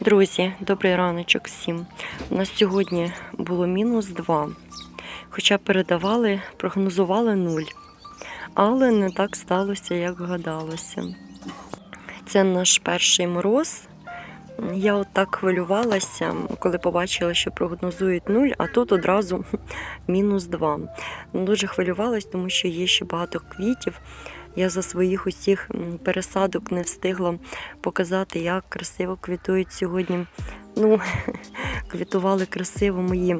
Друзі, добрий раночок всім. У нас сьогодні було мінус 2, хоча передавали, прогнозували 0. Але не так сталося, як гадалося. Це наш перший мороз. Я от так хвилювалася, коли побачила, що прогнозують 0, а тут одразу мінус 2. Дуже хвилювалась, тому що є ще багато квітів. Я за своїх усіх пересадок не встигла показати, як красиво квітують сьогодні. Ну, квітували красиво мої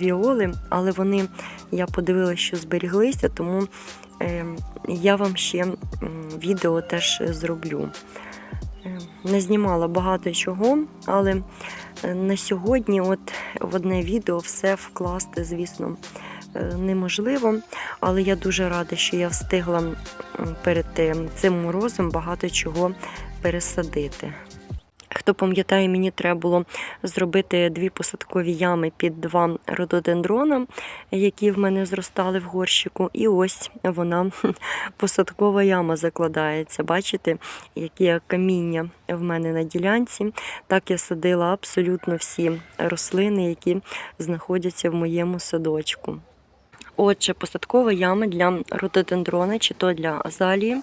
віоли, але вони, я подивилася, що зберіглися, тому е, я вам ще відео теж зроблю. Е, Не знімала багато чого, але е, на сьогодні, от в одне відео, все вкласти, звісно, неможливо. Але я дуже рада, що я встигла перед е, цим морозом багато чого пересадити. Хто пам'ятає, мені треба було зробити дві посадкові ями під два рододендрона, які в мене зростали в горщику. І ось вона, посадкова яма закладається. Бачите, які каміння в мене на ділянці. Так я садила абсолютно всі рослини, які знаходяться в моєму садочку. Отже, посадкова яма для рододендрона чи то для азалії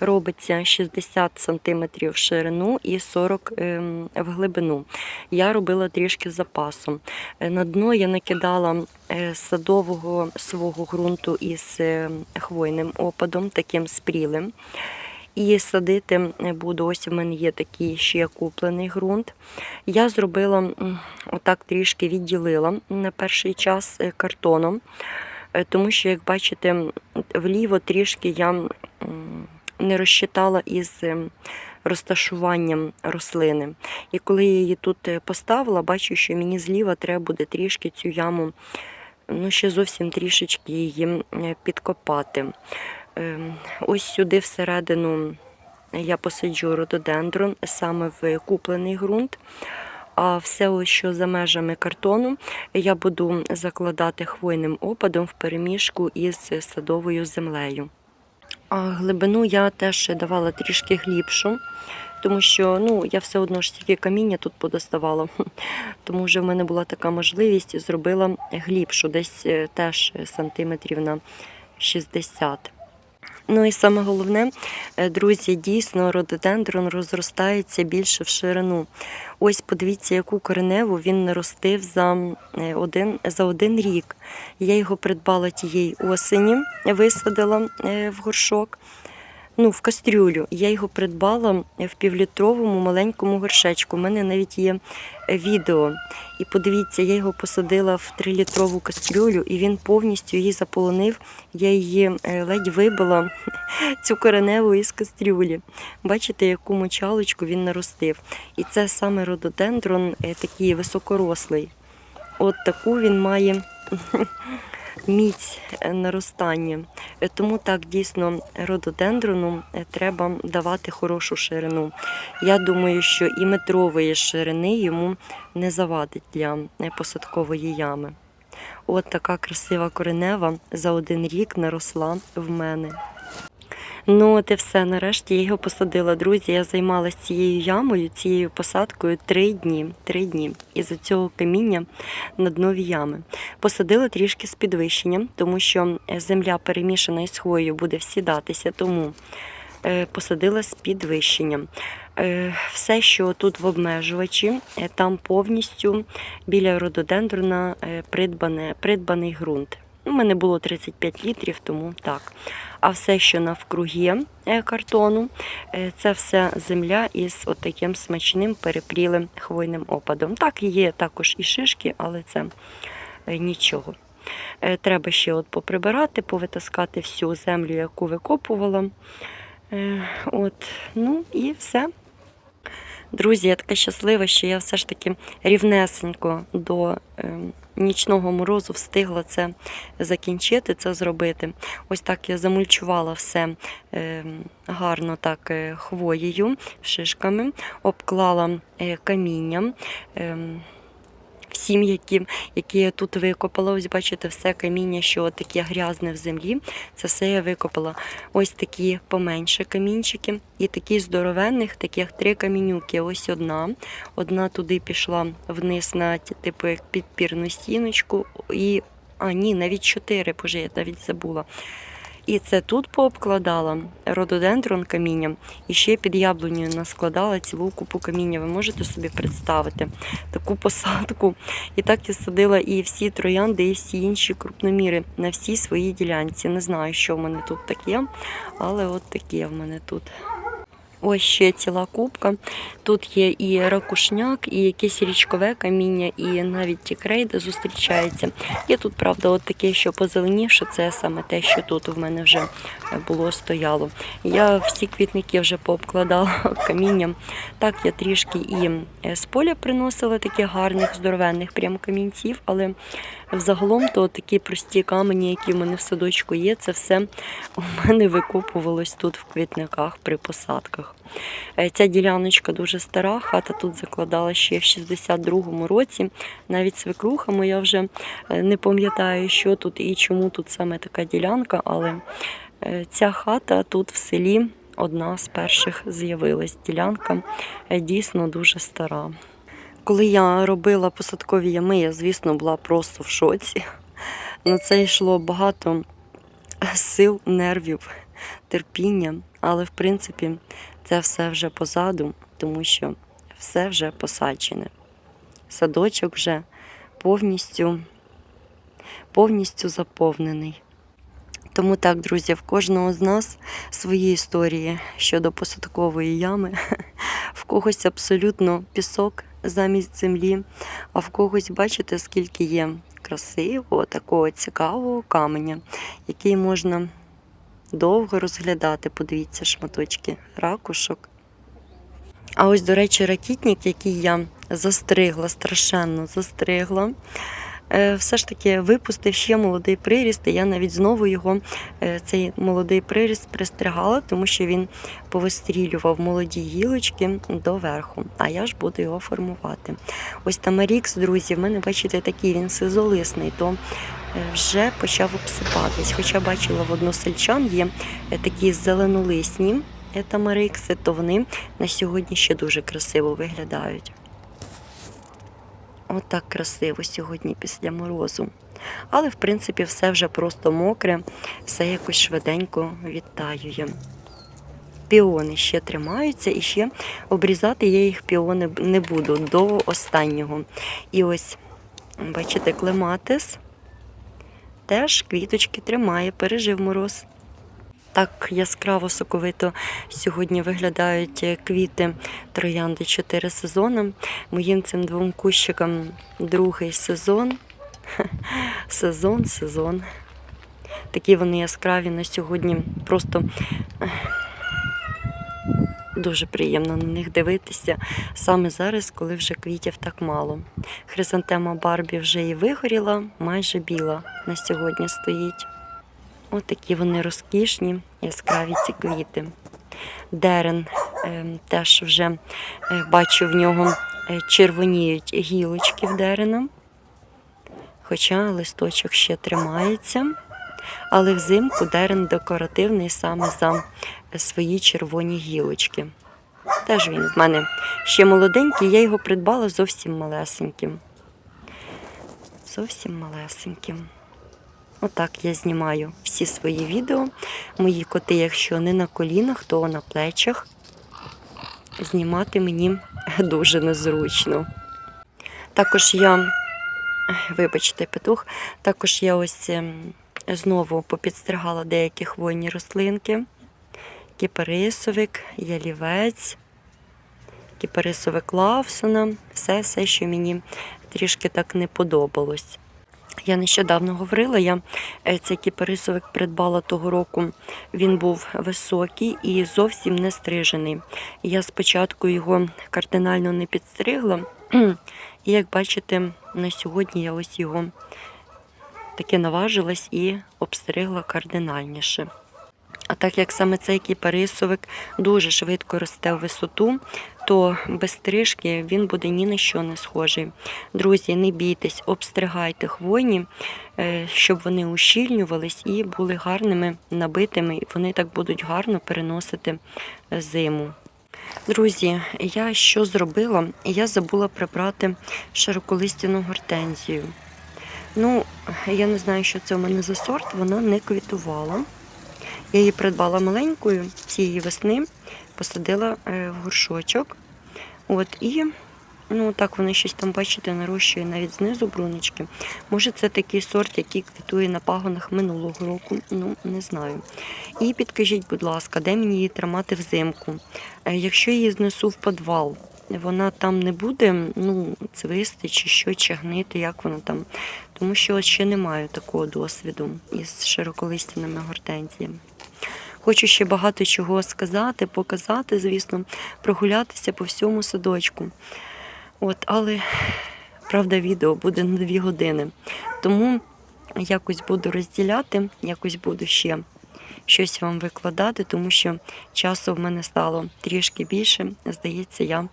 робиться 60 см в ширину і 40 ем, в глибину. Я робила трішки з запасом. Е, На дно я накидала е, садового свого ґрунту із е, хвойним опадом, таким спрілим. І садити буду. Ось у мене є такий ще куплений ґрунт. Я зробила отак трішки відділила на перший час картоном, тому що, як бачите, вліво трішки я не розчитала із е, розташуванням рослини. І коли я її тут е, поставила, бачу, що мені зліва треба буде трішки цю яму, ну ще зовсім трішечки її е, підкопати. Ем, Ось сюди всередину я посаджу рододендрон саме в куплений ґрунт. А все, що за межами картону, я буду закладати хвойним опадом в переміжку із садовою землею. А глибину я теж давала трішки глибшу, тому що ну, я все одно ж тільки каміння тут подоставала. Тому вже в мене була така можливість, зробила глибшу, десь е, теж сантиметрів на 60. Ну і саме головне, е, друзі, дійсно рододендрон розростається більше в ширину. Ось подивіться, яку кореневу він наростив за е, один, за один рік. Я його придбала тієї осені, висадила е, в горшок. Ну, в кастрюлю. Я його придбала в півлітровому маленькому горшечку. У мене навіть є відео. І подивіться, я його посадила в трилітрову кастрюлю, і він повністю її заполонив. Я її е, ледь вибила цю кореневу із кастрюлі. Бачите, яку мочалочку він наростив. І це саме рододендрон е, такий високорослий. От таку він має міць наростання. Е, Тому так дійсно рододендрону е, треба давати хорошу ширину. Я думаю, що і метрової ширини йому не завадить для е, посадкової ями. От така красива коренева за один рік наросла в мене. Ну, от і все. Нарешті я його посадила. Друзі, я займалася цією ямою, цією посадкою три дні. Три дні. Із цього каміння на днові ями. Посадила трішки з підвищенням, тому що е, земля перемішана із хвоєю буде всідатися, тому е, посадила з підвищенням. Е, Все, що тут в обмежувачі, там повністю біля рододендрона придбане, придбаний ґрунт. У мене було 35 літрів, тому так. А все, що навкруги е, картону, е, це все земля із от таким смачним перепрілим хвойним опадом. Так, є також і шишки, але це е, нічого. Треба ще от поприбирати, повитаскати всю землю, яку викопувала. От, ну і все. Друзі, я така щаслива, що я все ж таки рівнесенько до е, нічного морозу встигла це закінчити, це зробити. Ось так я замульчувала все е, гарно так е, хвоєю, шишками, обклала е, камінням. Всім, які, які я тут викопала. Ось бачите, все каміння, що таке грязне в землі. Це все я викопала. Ось такі поменше камінчики. І такі здоровенних, таких три камінюки. Ось одна. Одна туди пішла вниз на типу як підпірну стіночку. І а, ні, навіть чотири, боже, я навіть забула. І це тут пообкладала рододендрон камінням, і ще під яблунею наскладала цілу купу каміння. Ви можете собі представити таку посадку. І так я садила і всі троянди, і всі інші крупноміри на всій своїй ділянці. Не знаю, що в мене тут таке, але от таке в мене тут. Ось ще ціла кубка. Тут є і ракушняк, і якесь річкове каміння, і навіть ті крейди зустрічаються. Є тут, правда, от таке, що позеленівше, це саме те, що тут в мене вже було стояло. Я всі квітники вже пообкладала камінням. Так, я трішки і е, з поля приносила таких гарних, здоровенних прям камінців, але взагалом то такі прості камені, які в мене в садочку є, це все у мене викопувалось тут в квітниках при посадках. Е, Ця діляночка дуже стара, хата тут закладала ще в 62-му році. Навіть свекруха моя вже е, не пам'ятаю, що тут і чому тут саме така ділянка, але е, ця хата тут в селі одна з перших з'явилась. Ділянка дійсно дуже стара. Коли я робила посадкові ями, я, звісно, була просто в шоці. На це йшло багато сил, нервів, терпіння, але в принципі це все вже позаду, тому що все вже посаджене. Садочок вже повністю, повністю заповнений. Тому так, друзі, в кожного з нас свої історії щодо посадкової ями. В когось абсолютно пісок замість землі, а в когось, бачите, скільки є красивого, такого цікавого каменя, який можна довго розглядати. Подивіться, шматочки ракушок. А ось, до речі, ракітник, який я застригла, страшенно застригла. е, Все ж таки випустив ще молодий приріст, і я навіть знову його, е, цей молодий приріст, пристригала, тому що він повистрілював молоді гілочки доверху, а я ж буду його формувати. Ось Тамарікс, друзі, в мене, бачите, такий він сизолисний, то вже почав обсипатись. Хоча бачила в односельчан є е, такі зеленолисні е, тамарикси, то вони на сьогодні ще дуже красиво виглядають. Отак красиво сьогодні після морозу. Але, в принципі, все вже просто мокре, все якось швиденько відтаює. Піони ще тримаються, і ще обрізати я їх піони не буду до останнього. І ось, бачите, клематис теж квіточки тримає, пережив мороз. Так яскраво соковито сьогодні виглядають е, квіти троянди 4 сезони. Моїм цим двом кущикам другий сезон. Сезон, сезон. Такі вони яскраві на сьогодні. Просто дуже приємно на них дивитися саме зараз, коли вже квітів так мало. Хризантема Барбі вже і вигоріла, майже біла на сьогодні стоїть. Ось такі вони розкішні, яскраві ці квіти. Дерен е, теж вже е, бачу в нього е, червоніють гілочки в дерена, хоча листочок ще тримається. Але взимку дерен декоративний саме за свої червоні гілочки. Теж він в мене ще молоденький, я його придбала зовсім малесеньким. Зовсім малесеньким. Отак я знімаю всі свої відео. Мої коти, якщо не на колінах, то на плечах. Знімати мені дуже незручно. Також я, вибачте, петух, також я ось ем, знову попідстригала деякі хвойні рослинки. Кіпарисовик, ялівець, кіпарисовик Лавсона, все, все, що мені трішки так не подобалось. Я нещодавно говорила, я е, цей кіпарисовик придбала того року. Він був високий і зовсім не стрижений. Я спочатку його кардинально не підстригла. І як бачите, на сьогодні я ось його таки наважилась і обстригла кардинальніше. А так як саме цей кіпарисовик дуже швидко росте в висоту, то без стрижки він буде ні на що не схожий. Друзі, не бійтесь, обстригайте хвойні, е, щоб вони ущільнювались і були гарними, набитими, і вони так будуть гарно переносити е, зиму. Друзі, я що зробила? Я забула прибрати широколистяну гортензію. Ну, я не знаю, що це у мене за сорт, вона не квітувала. Я її придбала маленькою цієї весни, посадила е, в горшочок. От, і ну, так вони щось там, бачите, нарощує навіть знизу брунички. Може, це такий сорт, який квітує на пагонах минулого року. Ну, не знаю. І підкажіть, будь ласка, де мені її тримати взимку? Е, Якщо її знесу в підвал, вона там не буде ну, цвисти чи що, чи гнити, як воно там. Тому що ще не маю такого досвіду із широколистяними гортензіями. Хочу ще багато чого сказати, показати, звісно, прогулятися по всьому садочку. От, але правда, відео буде на дві години. Тому якось буду розділяти, якось буду ще щось вам викладати, тому що часу в мене стало трішки більше. Здається, я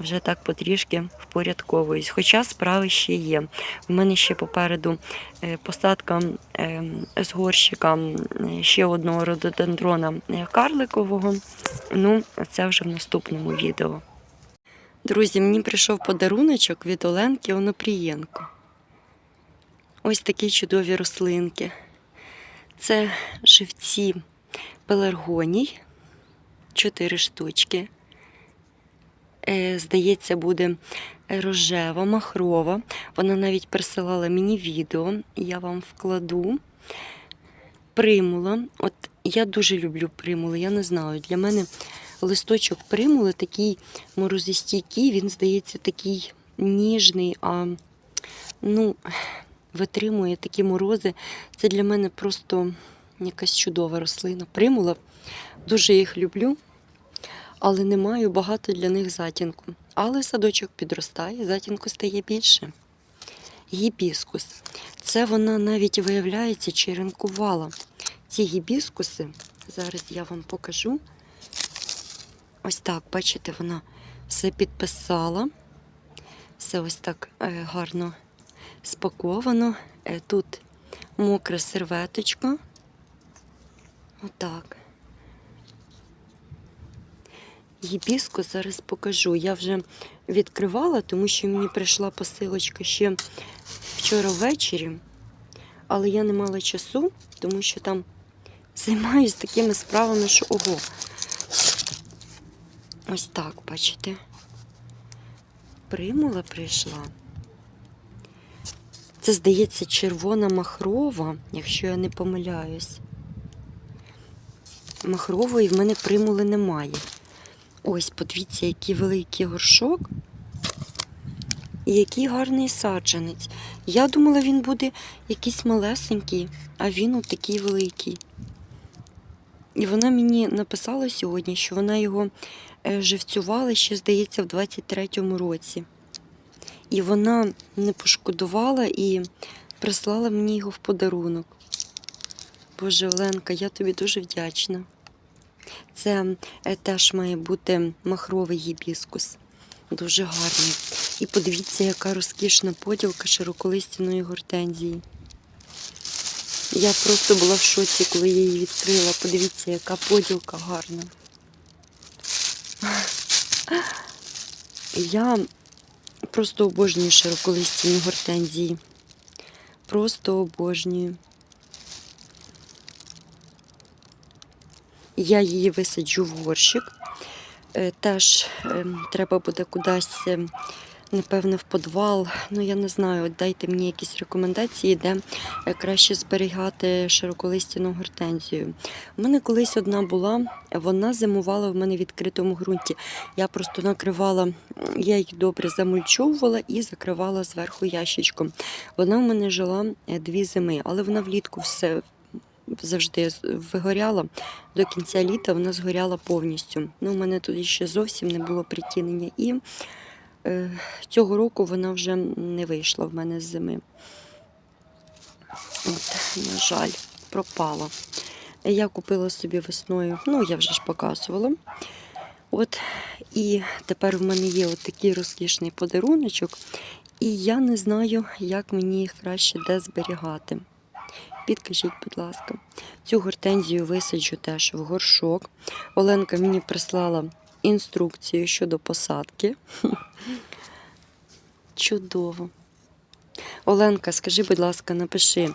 вже так потрішки впорядковуюсь. Хоча справи ще є. У мене ще попереду е, посадка е, з горщика ще одного рододендрона е, карликового. Ну, це вже в наступному відео. Друзі, мені прийшов подаруночок від Оленки Онопрієнко. Ось такі чудові рослинки. Це живці пеларгоній, 4 штучки. Е, Здається, буде рожева, махрова. Вона навіть присилала мені відео, я вам вкладу. Примула. От я дуже люблю примули, я не знаю. Для мене листочок примули такий морозостійкий, він здається такий ніжний, а ну, витримує такі морози. Це для мене просто якась чудова рослина. Примула. Дуже їх люблю, але не маю багато для них затінку. Але садочок підростає, затінку стає більше. Гібіскус. Це вона навіть виявляється черенкувала. Ці гібіскуси, зараз я вам покажу. Ось так, бачите, вона все підписала. Все ось так е, гарно спаковано. Е, Тут мокра серветочка. Отак. Гібіску зараз покажу. Я вже відкривала, тому що мені прийшла посилочка ще вчора ввечері, але я не мала часу, тому що там займаюся такими справами, що ого. Ось так, бачите. Примула прийшла. Це, здається, червона махрова, якщо я не помиляюсь. Махрової в мене примули немає. Ось, подивіться, який великий горшок. І який гарний саджанець. Я думала, він буде якийсь малесенький, а він от такий великий. І вона мені написала сьогодні, що вона його е, живцювала ще, здається, в 23-му році. І вона не пошкодувала і прислала мені його в подарунок. Боже, Оленка, я тобі дуже вдячна. Це е, теж має бути махровий гібіскус. Дуже гарний. І подивіться, яка розкішна поділка широколистяної гортензії. Я просто була в шоці, коли я її відкрила. Подивіться, яка поділка гарна. Я просто обожнюю широколистяні гортензії. Просто обожнюю. Я її висаджу в горщик. Е, Теж ем, треба буде кудись, ем, напевно, в підвал. Ну, я не знаю, дайте мені якісь рекомендації, де е, краще зберігати широколистяну гортензію. У мене колись одна була, вона зимувала в мене в відкритому ґрунті. Я просто накривала, я їх добре замульчовувала і закривала зверху ящичком. Вона в мене жила е, дві зими, але вона влітку все завжди вигоряла. До кінця літа вона згоряла повністю. Ну, у мене тоді ще зовсім не було притінення. І цього року вона вже не вийшла в мене з зими. От, на жаль, пропала. Я купила собі весною, ну я вже ж показувала. От і тепер в мене є от такий розкішний подаруночок, і я не знаю, як мені їх краще де зберігати. Підкажіть, будь ласка, цю гортензію висаджу теж в горшок. Оленка мені прислала інструкцію щодо посадки. Чудово. Оленка, скажи, будь ласка, напиши,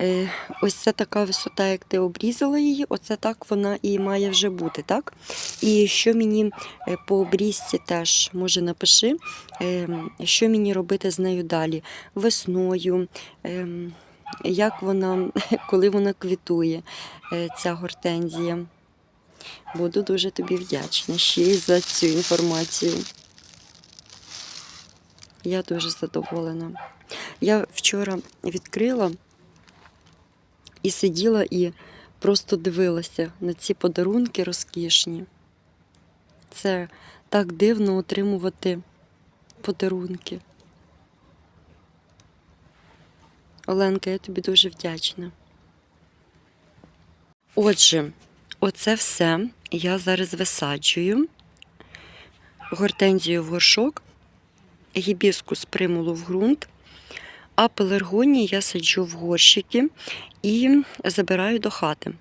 е, ось це така висота, як ти обрізала її, оце так вона і має вже бути, так? І що мені е, по обрізці теж, може, напиши, е, що мені робити з нею далі? Весною, е, як вона, коли вона квітує, ця гортензія. Буду дуже тобі вдячна ще й за цю інформацію. Я дуже задоволена. Я вчора відкрила і сиділа і просто дивилася на ці подарунки розкішні. Це так дивно отримувати подарунки. Оленка, я тобі дуже вдячна. Отже, оце все я зараз висаджую. Гортензію в горшок, гібіскус примулу в ґрунт, а пеларгонії я саджу в горщики і забираю до хати.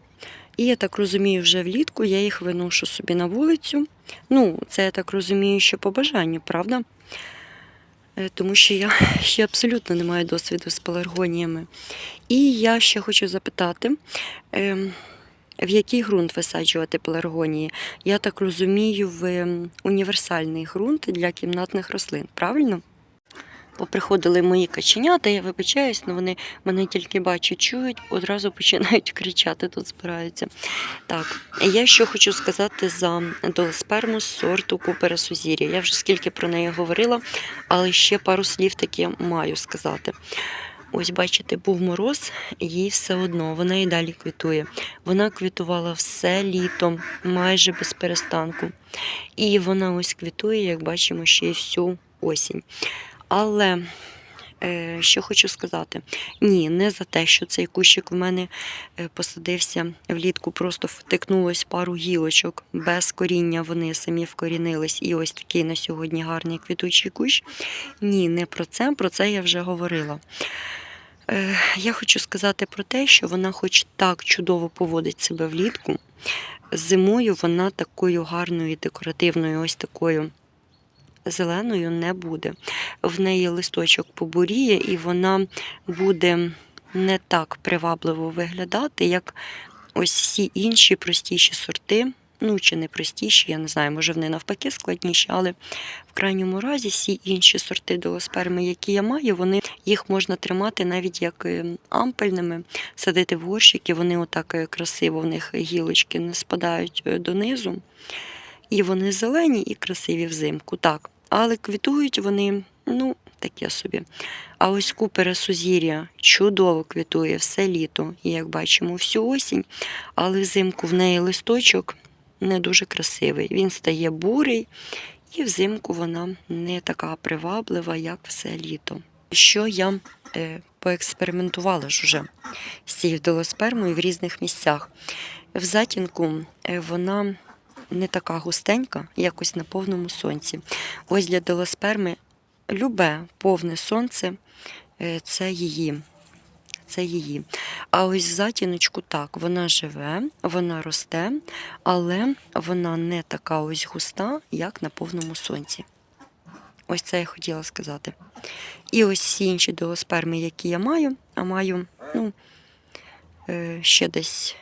І я так розумію, вже влітку я їх виношу собі на вулицю. Ну, це я так розумію, що по бажанню, правда? Е, Тому що я ще абсолютно не маю досвіду з пеларгоніями. І я ще хочу запитати, ем, в який ґрунт висаджувати пеларгонії? Я так розумію, в ем, універсальний ґрунт для кімнатних рослин, правильно? Поприходили мої каченята, я вибачаюсь, але вони мене тільки бачать, чують, одразу починають кричати, тут збираються. Так, я що хочу сказати за долоспермус сорту Купера Сузір'я. Я вже скільки про неї говорила, але ще пару слів таки маю сказати. Ось, бачите, був мороз, їй все одно, вона і далі квітує. Вона квітувала все літо, майже без перестанку. І вона ось квітує, як бачимо, ще й всю осінь. Але е, що хочу сказати, ні, не за те, що цей кущик в мене е, посадився влітку, просто втикнулось пару гілочок без коріння, вони самі вкорінились. І ось такий на сьогодні гарний квітучий кущ. Ні, не про це, про це я вже говорила. Е, Я хочу сказати про те, що вона, хоч так чудово поводить себе влітку, зимою вона такою гарною декоративною, ось такою зеленою не буде. В неї листочок побуріє, і вона буде не так привабливо виглядати, як ось всі інші простіші сорти. Ну, чи не простіші, я не знаю, може вони навпаки складніші, але в крайньому разі всі інші сорти долосперми, які я маю, вони їх можна тримати навіть як е, ампельними, садити в горщики, вони отак е, красиво, в них гілочки не спадають е, донизу. І вони зелені і красиві взимку, так. Але квітують вони, ну, таке собі. А ось купера сузір'я чудово квітує все літо, і як бачимо, всю осінь, але взимку в неї листочок не дуже красивий. Він стає бурий, і взимку вона не така приваблива, як все літо. Що я е, поекспериментувала ж уже з цією долоспермою в різних місцях. В затінку е, вона не така густенька, якось на повному сонці. Ось для долосперми любе повне сонце е, це її. Це її. А ось затіночку так, вона живе, вона росте, але вона не така ось густа, як на повному сонці. Ось це я хотіла сказати. І ось всі інші долосперми, які я маю, а маю ну, е, ще десь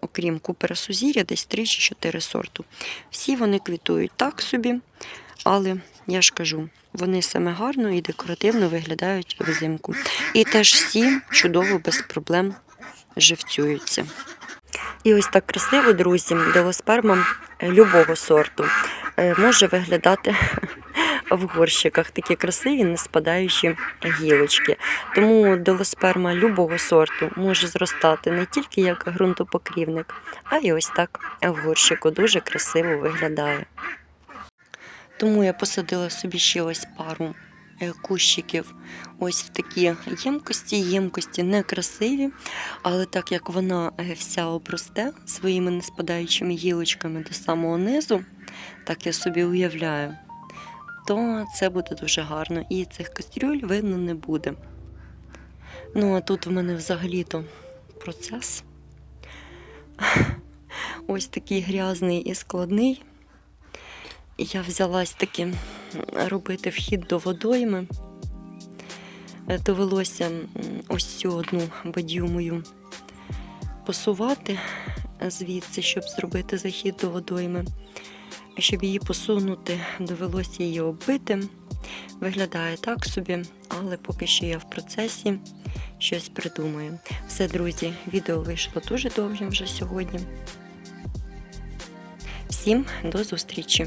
окрім купера сузір'я, десь 3 чи 4 сорту. Всі вони квітують так собі, але я ж кажу, вони саме гарно і декоративно виглядають взимку. І теж всі чудово, без проблем живцюються. І ось так красиво, друзі, делосперма любого сорту е, може виглядати в горщиках такі красиві, не спадаючі гілочки. Тому делосперма любого сорту може зростати не тільки як ґрунтопокрівник, а й ось так в горщику дуже красиво виглядає. Тому я посадила собі ще ось пару е, кущиків ось в такі ємкості. Ємкості некрасиві, але так як вона е, вся обросте своїми неспадаючими гілочками до самого низу, так я собі уявляю, то це буде дуже гарно. І цих кастрюль видно не буде. Ну, а тут в мене взагалі-то процес. Ось такий грязний і складний. Я взялась таки робити вхід до водойми. Е, Довелося ось цю одну бадью мою посувати звідси, щоб зробити захід до водойми. Щоб її посунути, довелося її оббити. Виглядає так собі, але поки що я в процесі щось придумаю. Все, друзі, відео вийшло дуже довгим вже сьогодні. Всім до зустрічі!